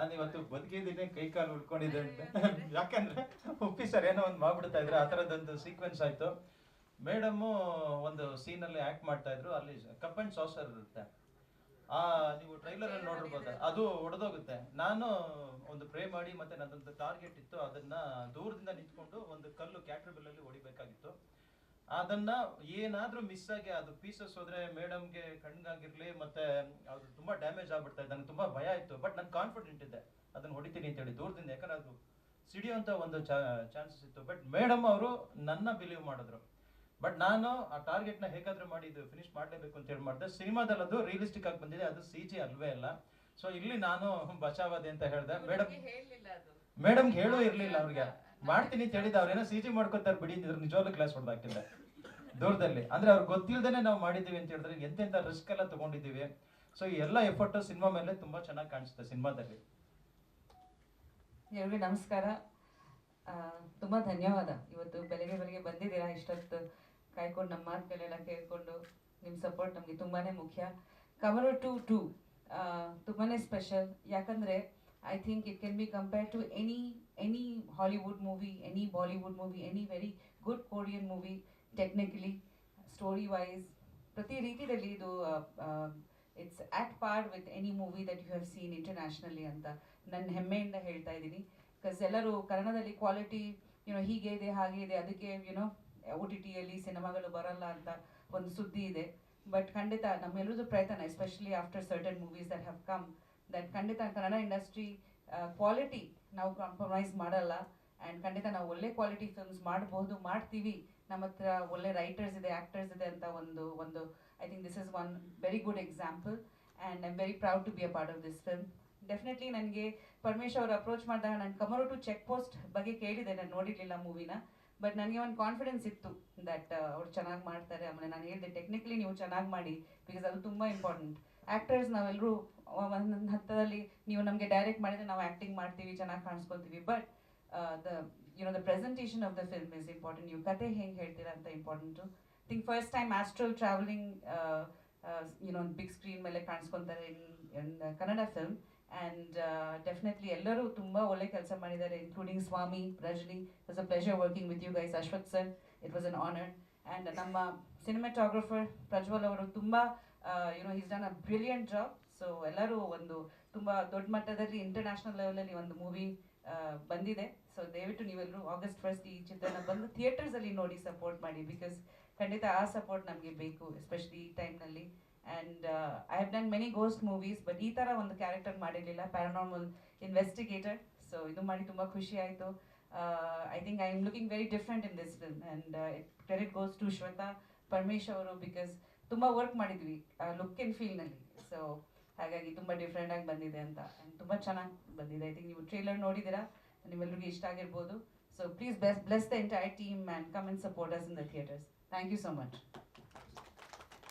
ನಾನು ಇವತ್ತು ಬದುಕಿದ್ದೀನಿ ಕೈ ಕಾಲು ಉಳ್ಕೊಂಡಿದ್ದೆ ಅಂತ. ಯಾಕಂದ್ರೆ ಉಪ್ಪಿ ಸರ್ ಏನೋ ಒಂದು ಮಾಡ್ಬಿಡ್ತಾ ಇದ್ರು ಆ ಥರದ್ದೊಂದು ಸೀಕ್ವೆನ್ಸ್ ಆಯ್ತು. ಮೇಡಮ್ಮು ಒಂದು ಸೀನಲ್ಲಿ ಆಕ್ಟ್ ಮಾಡ್ತಾ ಇದ್ರು ಅಲ್ಲಿ ಕಪ್ ಅಂಡ್ ಸಾಸರ್ ಇರುತ್ತೆ. ಆ ನೀವು ಟ್ರೈಲರ್ ಅಲ್ಲಿ ನೋಡಿರ್ಬೋದು ಅದು ಒಡೆದೋಗುತ್ತೆ. ನಾನು ಒಂದು ಪ್ರೇ ಮಾಡಿ ಮತ್ತೆ ನನ್ನೊಂದು ಟಾರ್ಗೆಟ್ ಇತ್ತು ಅದನ್ನ ದೂರದಿಂದ ನಿಂತ್ಕೊಂಡು ಒಂದು ಕಲ್ಲು ಕ್ಯಾಟ್ರ್ ಅಲ್ಲಿ ಹೊಡಿಬೇಕಾಗಿತ್ತು. ಅದನ್ನ ಏನಾದ್ರೂ ಮಿಸ್ ಆಗಿ ಅದು ಪೀಸಸ್ ಹೋದ್ರೆ ಮೇಡಮ್ಗೆ ಕಣ್ಗಾಗಿರ್ಲಿ ಮತ್ತೆ ಅದು ತುಂಬಾ ಡ್ಯಾಮೇಜ್ ಆಗ್ಬಿಡ್ತಾ ಇದೆ. ನನಗೆ ತುಂಬಾ ಭಯ ಇತ್ತು ಬಟ್ ನಾನು ಕಾನ್ಫಿಡೆಂಟ್ ಇದ್ದೆ. ಅದನ್ನ ಹೊಡಿತೀನಿ ಅಂತ ಹೇಳಿ ದೂರದಿಂದ ಯಾಕಂದ್ರೆ ಅದು ಸಿಡಿಯುವಂತ ಒಂದು ಚಾನ್ಸಸ್ ಇತ್ತು. ಬಟ್ ಮೇಡಮ್ ಅವರು ನನ್ನ ಬಿಲೀವ್ ಮಾಡಿದ್ರು. ಬಟ್ ನಾನು ಆ ಟಾರ್ಗೆಟ್ನ ಹೇಗಾದ್ರೂ ಮಾಡಿ ಇದು ಫಿನಿಶ್ ಮಾಡಲೇಬೇಕು ಅಂತ ಹೇಳಿ ಮಾಡಿದೆ. ಸಿನಿಮಾದಲ್ಲಿ ಅದು ರಿಯಲಿಸ್ಟಿಕ್ ಆಗಿ ಬಂದಿದೆ ಅದು ಸಿ ಜಿ ಅಲ್ವೇ ಅಲ್ಲ. ಸೊ ಇಲ್ಲಿ ನಾನು ಬಚಾವದೆ ಅಂತ ಹೇಳಿದೆ. ಮೇಡಮ್ ಮೇಡಮ್ ಮೇಡಮ್ಗೆ ಹೇಳೂ ಇರ್ಲಿಲ್ಲ ಅವ್ರಿಗೆ. ಮಾಡ್ತೀನಿ ಅಂತ ಹೇಳಿದ ಅವ್ರೇನೋ ಸಿ ಜಿ ಮಾಡ್ಕೋತಾರೆ ಬಿಡಿ ನಿಜವಾಗ್ಲೂ ಕ್ಲಾಸ್ ಹೊಡೆದಾಕಿದ್ದೆ ದೂರದಲ್ಲಿ. ಅಂದ್ರೆ ಅವ್ರಿಗೆ ಗೊತ್ತಿಲ್ದೇನೆ ನಾವು ಮಾಡಿದ್ದೀವಿ ಅಂತ ಹೇಳಿದ್ರೆ ಎಂತೆಂತ ರಿಸ್ಕ್ ಎಲ್ಲ ತಗೊಂಡಿದ್ದೀವಿ. ಸೊ ಎಲ್ಲ ಎಫರ್ಟ್ ಸಿನಿಮಾ ಮೇಲೆ ತುಂಬಾ ಚೆನ್ನಾಗಿ ಕಾಣಿಸುತ್ತೆ ಸಿನಿಮಾದಲ್ಲಿ. ಎಲ್ರಿಗೂ ನಮಸ್ಕಾರ. ತುಂಬಾ ಧನ್ಯವಾದ. ಇವತ್ತು ಬೆಳಗ್ಗೆ ಬೆಳಗ್ಗೆ ಬಂದಿದ್ದೀರಾ ಇಷ್ಟೊತ್ತು ಕಾಯ್ಕೊಂಡು ನಮ್ಮ ಮಾತುಗಳೆಲ್ಲ ಕೇಳ್ಕೊಂಡು ನಿಮ್ಮ ಸಪೋರ್ಟ್ ನಮಗೆ ತುಂಬಾನೇ ಮುಖ್ಯ. ಕವರ್ ಟು ಟು ತುಂಬಾನೇ ಸ್ಪೆಷಲ್ ಯಾಕಂದ್ರೆ I think it can be compare to any any Hollywood movie any Bollywood movie any very good Korean movie technically story wise ಪ್ರತಿ ರೀತಿಯಲ್ಲಿ ಇದು it's at par with any movie that you have seen internationally ಅಂತ ನನ್ನ ಹೆಮ್ಮೆಯಿಂದ ಹೇಳ್ತಾ ಇದ್ದೀನಿ. Because ಎಲ್ಲರೂ ಕನ್ನಡದಲ್ಲಿ ಕ್ವಾಲಿಟಿ ಯುನೋ ಹೀಗೆ ಇದೆ, ಹಾಗೆ ಇದೆ, ಅದಕ್ಕೆ ಯುನೋ ಒ ಟಿ ಟಿಯಲ್ಲಿ ಸಿನಿಮಾಗಳು ಬರಲ್ಲ ಅಂತ ಒಂದು ಸುದ್ದಿ ಇದೆ. ಬಟ್ ಖಂಡಿತ ನಮ್ಮೆಲ್ಲರದ್ದು ಪ್ರಯತ್ನ especially after certain movies that have come that ಖಂಡಿತ ಕನ್ನಡ ಇಂಡಸ್ಟ್ರಿ ಕ್ವಾಲಿಟಿ ನಾವು ಕಾಂಪ್ರಮೈಸ್ ಮಾಡಲ್ಲ. ಆ್ಯಂಡ್ ಖಂಡಿತ ನಾವು ಒಳ್ಳೆ ಕ್ವಾಲಿಟಿ ಫಿಲ್ಮ್ಸ್ ಮಾಡಬಹುದು ಮಾಡ್ತೀವಿ. ನಮ್ಮ ಹತ್ರ ಒಳ್ಳೆ ರೈಟರ್ಸ್ ಇದೆ ಆ್ಯಕ್ಟರ್ಸ್ ಇದೆ ಅಂತ ಒಂದು ಒಂದು I think this is one very good example and I am very proud to be a part of this film definitely ನನಗೆ ಪರಮೇಶ್ ಅವರು ಅಪ್ರೋಚ್ ಮಾಡಿದಾಗ ನಾನು ಕಮರು ಟು ಚೆಕ್ ಪೋಸ್ಟ್ ಬಗ್ಗೆ ಕೇಳಿದೆ. ನಾನು ನೋಡಿರಲಿಲ್ಲ ಮೂವಿನ ಬಟ್ ನನಗೆ ಒಂದು ಕಾನ್ಫಿಡೆನ್ಸ್ ಇತ್ತು ದಟ್ ಅವ್ರು ಚೆನ್ನಾಗಿ ಮಾಡ್ತಾರೆ. ಆಮೇಲೆ ನಾನು ಹೇಳಿದೆ ಟೆಕ್ನಿಕಲಿ ನೀವು ಚೆನ್ನಾಗಿ ಮಾಡಿ ಬಿಕಾಸ್ ಅದು ತುಂಬ ಇಂಪಾರ್ಟೆಂಟ್ ಆ್ಯಕ್ಟರ್ಸ್ ನಾವೆಲ್ಲರೂ ಒಂದೊಂದು ಹಂತದಲ್ಲಿ ನೀವು ನಮಗೆ ಡೈರೆಕ್ಟ್ ಮಾಡಿದರೆ ನಾವು ಆ್ಯಕ್ಟಿಂಗ್ ಮಾಡ್ತೀವಿ, ಚೆನ್ನಾಗಿ ಕಾಣಿಸ್ಕೊತೀವಿ but the you know the presentation of the film is important ನೀವು ಕತೆ ಹೆಂಗೆ ಹೇಳ್ತೀರಾ ಅಂತ important think first time astral travelling you know big screen ಮೇಲೆ ಕಾಣಿಸ್ಕೊತಾರೆ in Kannada film and definitely ಎಲ್ಲರೂ ತುಂಬ ಒಳ್ಳೆ ಕೆಲಸ ಮಾಡಿದ್ದಾರೆ including Swami Rajini was a pleasure working with you guys Ashwath sir it was an honour and ನಮ್ಮ cinematographer Prajwal ಅವರು ತುಂಬ you know is done a brilliant job so ಎಲ್ಲರೂ ಒಂದು ತುಂಬ ದೊಡ್ಡ ಮಟ್ಟದಲ್ಲಿ ಇಂಟರ್ನ್ಯಾಷನಲ್ ಲೆವೆಲಲ್ಲಿ ಒಂದು ಮೂವಿ ಬಂದಿದೆ. ಸೊ ದಯವಿಟ್ಟು ನೀವೆಲ್ಲರೂ ಆಗಸ್ಟ್ ಫಸ್ಟ್ ಈ ಚಿತ್ರನ ಬಂದು ಥಿಯೇಟರ್ಸಲ್ಲಿ ನೋಡಿ ಸಪೋರ್ಟ್ ಮಾಡಿ ಬಿಕಾಸ್ ಖಂಡಿತ ಆ ಸಪೋರ್ಟ್ ನಮಗೆ ಬೇಕು ಎಸ್ಪೆಷಲಿ ಈ ಟೈಮ್ನಲ್ಲಿ and I have done many ghost movies but ಈ ಥರ ಒಂದು ಕ್ಯಾರೆಕ್ಟರ್ ಮಾಡಿರಲಿಲ್ಲ ಪ್ಯಾರಾನಾರ್ಮಲ್ ಇನ್ವೆಸ್ಟಿಗೇಟರ್ ಸೊ ಇದು ಮಾಡಿ ತುಂಬ ಖುಷಿ ಆಯಿತು. I think I am looking very different in this film and credit goes to Shweta Paramesh ಅವರು ಬಿಕಾಸ್ ತುಂಬ ವರ್ಕ್ ಮಾಡಿದ್ವಿ ಲುಕ್ ಆ್ಯಂಡ್ ಫೀಲ್ನಲ್ಲಿ ಸೊ ಹಾಗಾಗಿ ತುಂಬ ಡಿಫ್ರೆಂಟ್ ಆಗಿ ಬಂದಿದೆ ಅಂತ ಆ್ಯಂಡ್ ತುಂಬ ಚೆನ್ನಾಗಿ ಬಂದಿದೆ. ಐ ಥಿಂಕ್ ನೀವು ಟ್ರೇಲರ್ ನೋಡಿದ್ದೀರಾ? ನಿಮ್ಮೆಲ್ಲರಿಗೂ ಇಷ್ಟ ಆಗಿರ್ಬೋದು. So please bless bless the entire team and come and support us in the theatres thank you so much